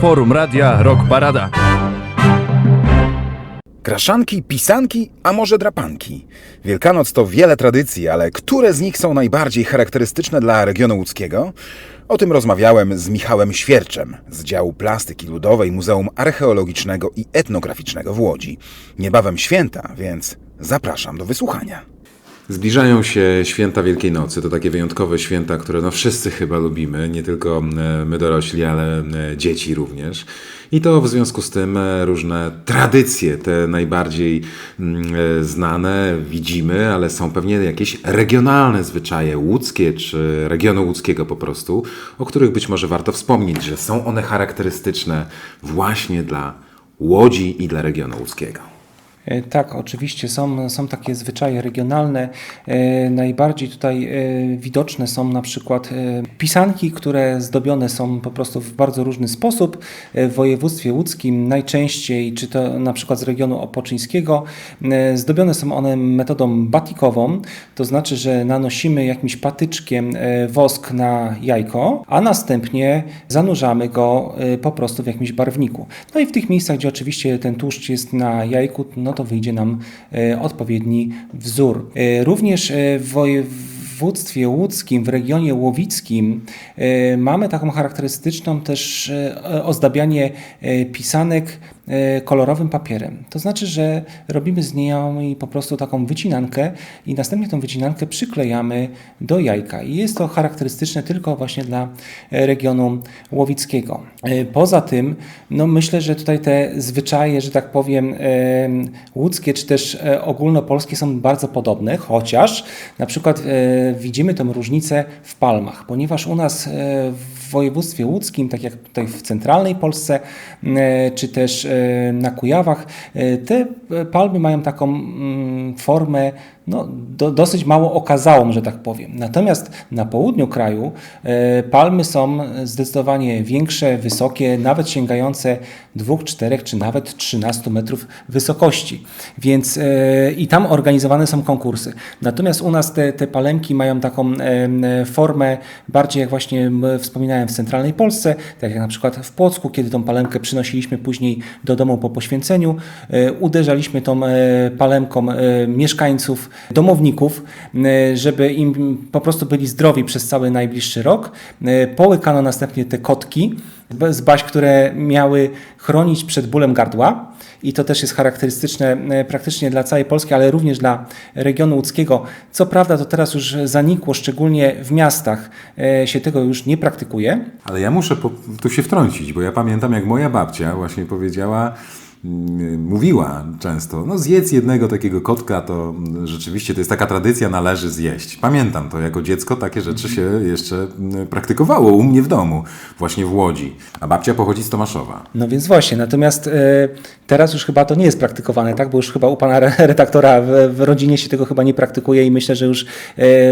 Forum Radia Rock Parada. Kraszanki, pisanki, a może drapanki? Wielkanoc to wiele tradycji, ale które z nich są najbardziej charakterystyczne dla regionu łódzkiego? O tym rozmawiałem z Michałem Świerczem z działu plastyki ludowej Muzeum Archeologicznego i Etnograficznego w Łodzi. Niebawem święta, więc zapraszam do wysłuchania. Zbliżają się święta Wielkiej Nocy. To takie wyjątkowe święta, które no wszyscy chyba lubimy, nie tylko e, my dorośli, ale e, dzieci również. I to w związku z tym e, różne tradycje, te najbardziej mm, znane widzimy, ale są pewnie jakieś regionalne zwyczaje łódzkie czy regionu łódzkiego po prostu, o których być może warto wspomnieć, że są one charakterystyczne właśnie dla Łodzi i dla regionu łódzkiego. E, Tak, oczywiście są, są takie zwyczaje regionalne. E, Najbardziej tutaj e, widoczne są na przykład pisanki, które zdobione są po prostu w bardzo różny sposób. W województwie łódzkim najczęściej, czy to na przykład z regionu opoczyńskiego, zdobione są one metodą batikową, to znaczy, że nanosimy jakimś patyczkiem wosk na jajko, a następnie zanurzamy go po prostu w jakimś barwniku. No i w tych miejscach, gdzie oczywiście ten tłuszcz jest na jajku, no to wyjdzie nam e, odpowiedni wzór. E, Również e, w województwie łódzkim, w regionie łowickim mamy taką charakterystyczną też ozdabianie pisanek kolorowym papierem. To znaczy, że robimy z niej po prostu taką wycinankę i następnie tą wycinankę przyklejamy do jajka. I jest to charakterystyczne tylko właśnie dla e, regionu łowickiego. E, Poza tym, no myślę, że tutaj te zwyczaje, że tak powiem, e, łódzkie czy też e, ogólnopolskie są bardzo podobne, chociaż na przykład e, widzimy tę różnicę w palmach, ponieważ u nas e, w województwie łódzkim, tak jak tutaj w centralnej Polsce, e, czy też e, na Kujawach, e, te palmy mają taką mm, formę no, do, dosyć mało okazałą, że tak powiem. Natomiast na południu kraju e, palmy są zdecydowanie większe, wysokie, nawet sięgające 2, 4 czy nawet 13 metrów wysokości. Więc e, i tam organizowane są konkursy. Natomiast u nas te, te palemki mają taką formę bardziej jak właśnie wspominałem w centralnej Polsce, tak jak na przykład w Płocku, kiedy tą palemkę przynosiliśmy później do domu po poświęceniu, e, uderzaliśmy tą palemką mieszkańców, domowników, e, żeby im po prostu byli zdrowi przez cały najbliższy rok. E, Połykano następnie te kotki z baś, które miały chronić przed bólem gardła. I to też jest charakterystyczne e, praktycznie dla całej Polski, ale również dla regionu łódzkiego. Co prawda to teraz już zanikło, szczególnie w miastach się tego już nie praktykuje. Ale ja muszę po, tu się wtrącić, bo ja pamiętam, jak moja babcia właśnie powiedziała, mówiła często, no zjedz jednego takiego kotka, to mm, rzeczywiście to jest taka tradycja, należy zjeść. Pamiętam to, jako dziecko takie rzeczy się jeszcze mm, praktykowało u mnie w domu, właśnie w Łodzi. A babcia pochodzi z Tomaszowa. No więc właśnie, natomiast e, teraz już chyba to nie jest praktykowane, tak? Bo już chyba u pana re- redaktora w, w rodzinie się tego chyba nie praktykuje i myślę, że już e,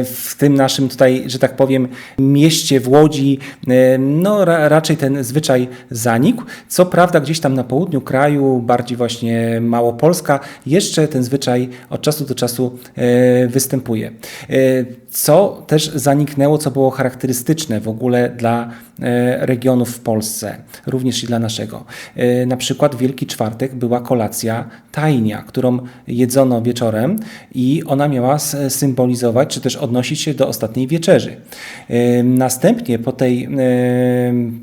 w tym naszym tutaj, że tak powiem, mieście w Łodzi, e, no ra, raczej ten zwyczaj zanikł. Co prawda gdzieś tam na południu kraju, bardziej właśnie Małopolska, jeszcze ten zwyczaj od czasu do czasu e, występuje. E, co też zaniknęło, co było charakterystyczne w ogóle dla e, regionów w Polsce, również i dla naszego. Na przykład Wielki Czwartek była kolacja tajnia, którą jedzono wieczorem i ona miała symbolizować, czy też odnosić się do ostatniej wieczerzy. Następnie po tej,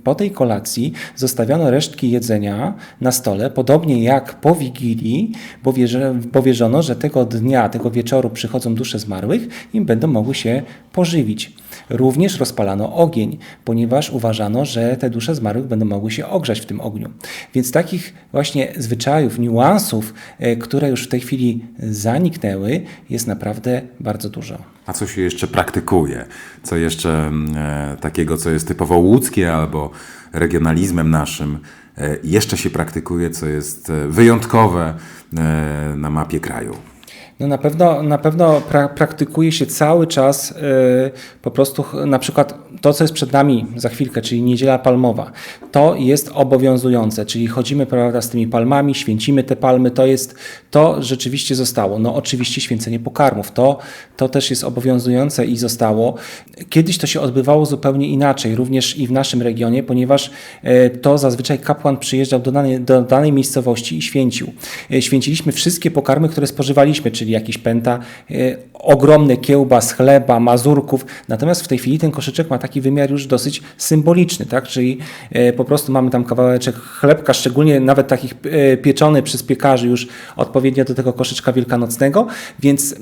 po tej kolacji zostawiono resztki jedzenia na stole, podobnie jak po Wigilii, bo, wierzy, bo wierzono, że tego dnia, tego wieczoru przychodzą dusze zmarłych i będą mogły się pożywić. Również rozpalano ogień, ponieważ uważano, że te dusze zmarłych będą mogły się ogrzać w tym ogniu. Więc takich właśnie zwyczajów, niuansów, e, które już w tej chwili zaniknęły, jest naprawdę bardzo dużo. A co się jeszcze praktykuje? Co jeszcze mm, e, takiego, co jest typowo łódzkie albo regionalizmem naszym, jeszcze się praktykuje, co jest e, wyjątkowe e, na mapie kraju? No na pewno, na pewno pra, praktykuje się cały czas y, po prostu na przykład to, co jest przed nami za chwilkę, czyli niedziela palmowa, to jest obowiązujące, czyli chodzimy prawda, z tymi palmami, święcimy te palmy, to jest, to rzeczywiście zostało. No oczywiście święcenie pokarmów, to, to też jest obowiązujące i zostało. Kiedyś to się odbywało zupełnie inaczej, również i w naszym regionie, ponieważ e, to zazwyczaj kapłan przyjeżdżał do danej, do danej miejscowości i święcił. E, Święciliśmy wszystkie pokarmy, które spożywaliśmy, czyli jakieś pęta, e, ogromne kiełbas, chleba, mazurków. Natomiast w tej chwili ten koszyczek ma taki wymiar już dosyć symboliczny, tak? Czyli e, po prostu mamy tam kawałeczek chlebka, szczególnie nawet takich e, pieczony przez piekarzy już odpowiednio do tego koszyczka wielkanocnego, więc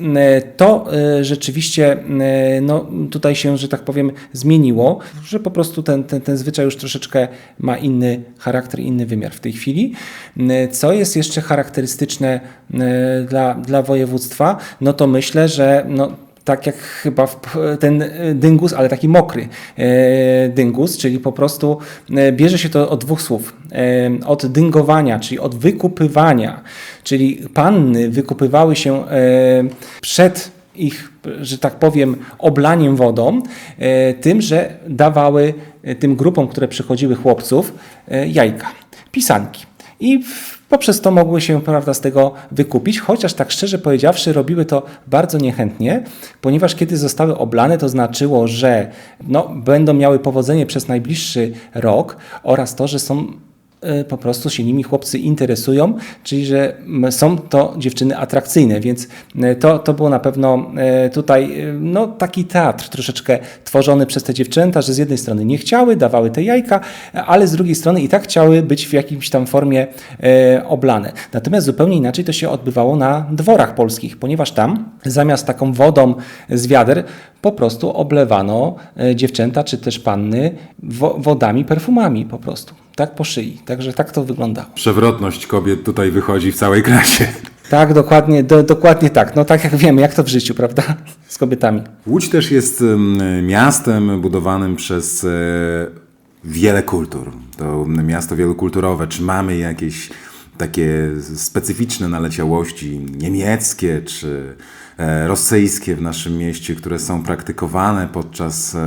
to rzeczywiście no, tutaj się, że tak powiem, zmieniło, że po prostu ten, ten, ten zwyczaj już troszeczkę ma inny charakter, inny wymiar w tej chwili. Co jest jeszcze charakterystyczne dla, dla województwa, no to myślę, że no, tak jak chyba ten e, dyngus, ale taki mokry e, dyngus, czyli po prostu e, bierze się to od dwóch słów. Od dyngowania, czyli od wykupywania, czyli panny wykupywały się przed ich, że tak powiem, oblaniem wodą, tym, że dawały tym grupom, które przychodziły chłopców, jajka, pisanki. I w- poprzez to mogły się prawda, z tego wykupić, chociaż tak szczerze powiedziawszy, robiły to bardzo niechętnie, ponieważ kiedy zostały oblane, to znaczyło, że no, będą miały powodzenie przez najbliższy rok oraz to, że są po prostu się nimi chłopcy interesują, czyli że są to dziewczyny atrakcyjne, więc e, to, to było na pewno e, tutaj no, taki teatr troszeczkę tworzony przez te dziewczęta, że z jednej strony nie chciały, dawały te jajka, ale z drugiej strony i tak chciały być w jakimś tam formie oblane. Natomiast zupełnie inaczej to się odbywało na dworach polskich, ponieważ tam zamiast taką wodą z wiader po prostu oblewano dziewczęta czy też panny wo- wodami, perfumami po prostu. Tak po szyi. Także tak to wyglądało. Przewrotność kobiet tutaj wychodzi w całej krasie. Tak, dokładnie, do, dokładnie tak. No tak jak wiemy, jak to w życiu, prawda? Z kobietami. Łódź też jest em, miastem budowanym przez e, wiele kultur. To miasto wielokulturowe. Czy mamy jakieś takie specyficzne naleciałości niemieckie czy rosyjskie w naszym mieście, które są praktykowane podczas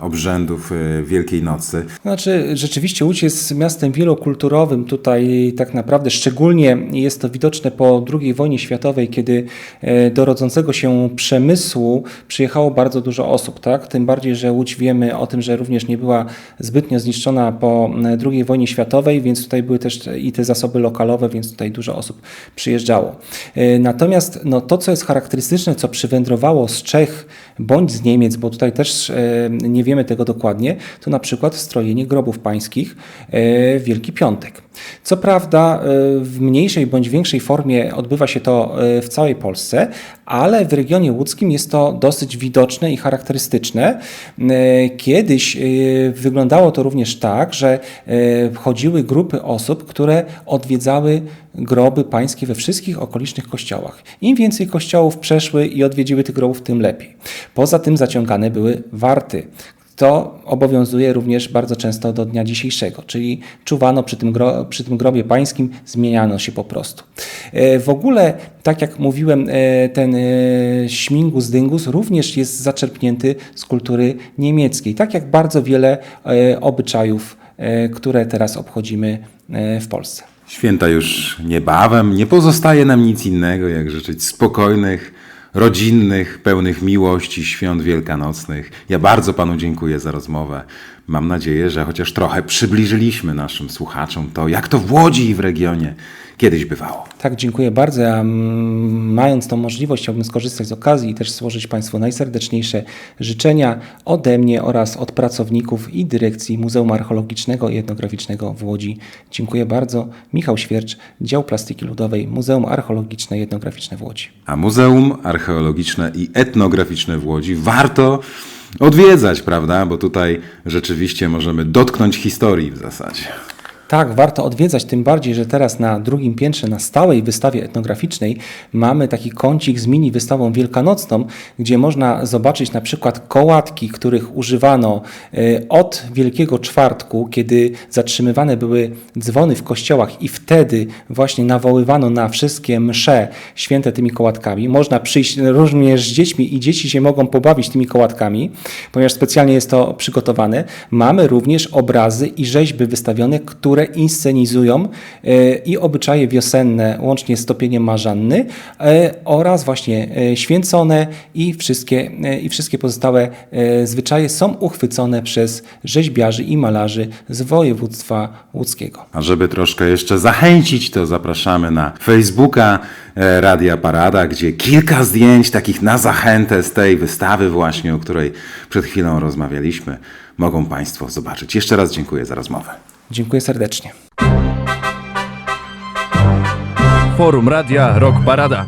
obrzędów e, Wielkiej Nocy? Znaczy, rzeczywiście Łódź jest miastem wielokulturowym. Tutaj tak naprawdę szczególnie jest to widoczne po II wojnie światowej, kiedy e, do rodzącego się przemysłu przyjechało bardzo dużo osób. Tak? Tym bardziej, że Łódź wiemy o tym, że również nie była zbytnio zniszczona po e, II wojnie światowej, więc tutaj były też i te zasoby lokalowe, więc tutaj dużo osób przyjeżdżało. E, Natomiast no, to, co jest charakterystyczne, co przywędrowało z Czech bądź z Niemiec, bo tutaj też e, nie wiemy tego dokładnie, to na przykład strojenie grobów pańskich e, Wielki Piątek. Co prawda e, w mniejszej bądź większej formie odbywa się to w całej Polsce, ale w regionie łódzkim jest to dosyć widoczne i charakterystyczne. E, Kiedyś e, wyglądało to również tak, że e, chodziły grupy osób, które odwiedzały groby pańskie we wszystkich okolicznych kościołach. Im więcej kościołów przeszły i odwiedziły tych grobów, tym lepiej. Poza tym zaciągane były warty. To obowiązuje również bardzo często do dnia dzisiejszego, czyli czuwano przy tym, gro, przy tym grobie pańskim, zmieniano się po prostu. E, W ogóle, tak jak mówiłem, e, ten e, śmigus dyngus również jest zaczerpnięty z kultury niemieckiej, tak jak bardzo wiele obyczajów, które teraz obchodzimy w Polsce. Święta już niebawem, nie pozostaje nam nic innego, jak życzyć spokojnych, rodzinnych, pełnych miłości świąt wielkanocnych. Ja bardzo Panu dziękuję za rozmowę. Mam nadzieję, że chociaż trochę przybliżyliśmy naszym słuchaczom to, jak to w Łodzi i w regionie kiedyś bywało. Tak, dziękuję bardzo. Ja, mm, mając tą możliwość, chciałbym skorzystać z okazji i też złożyć Państwu najserdeczniejsze życzenia ode mnie oraz od pracowników i dyrekcji Muzeum Archeologicznego i Etnograficznego w Łodzi. Dziękuję bardzo. Michał Świercz, Dział Plastyki Ludowej, Muzeum Archeologiczne i Etnograficzne w Łodzi. A Muzeum Archeologiczne i Etnograficzne w Łodzi warto odwiedzać, prawda? Bo tutaj rzeczywiście możemy dotknąć historii w zasadzie. Tak, warto odwiedzać, tym bardziej, że teraz na drugim piętrze, na stałej wystawie etnograficznej mamy taki kącik z mini wystawą wielkanocną, gdzie można zobaczyć na przykład kołatki, których używano e, od Wielkiego Czwartku, kiedy zatrzymywane były dzwony w kościołach i wtedy właśnie nawoływano na wszystkie msze święte tymi kołatkami. Można przyjść również z dziećmi i dzieci się mogą pobawić tymi kołatkami, ponieważ specjalnie jest to przygotowane. Mamy również obrazy i rzeźby wystawione, które inscenizują e, i obyczaje wiosenne, łącznie z topieniem marzanny e, oraz właśnie e, święcone i wszystkie, i wszystkie pozostałe zwyczaje są uchwycone przez rzeźbiarzy i malarzy z województwa łódzkiego. A żeby troszkę jeszcze zachęcić, to zapraszamy na Facebooka Radia Parada, gdzie kilka zdjęć takich na zachętę z tej wystawy właśnie, o której przed chwilą rozmawialiśmy, mogą Państwo zobaczyć. Jeszcze raz dziękuję za rozmowę. Dziękuję serdecznie. Forum Radia Rock Parada.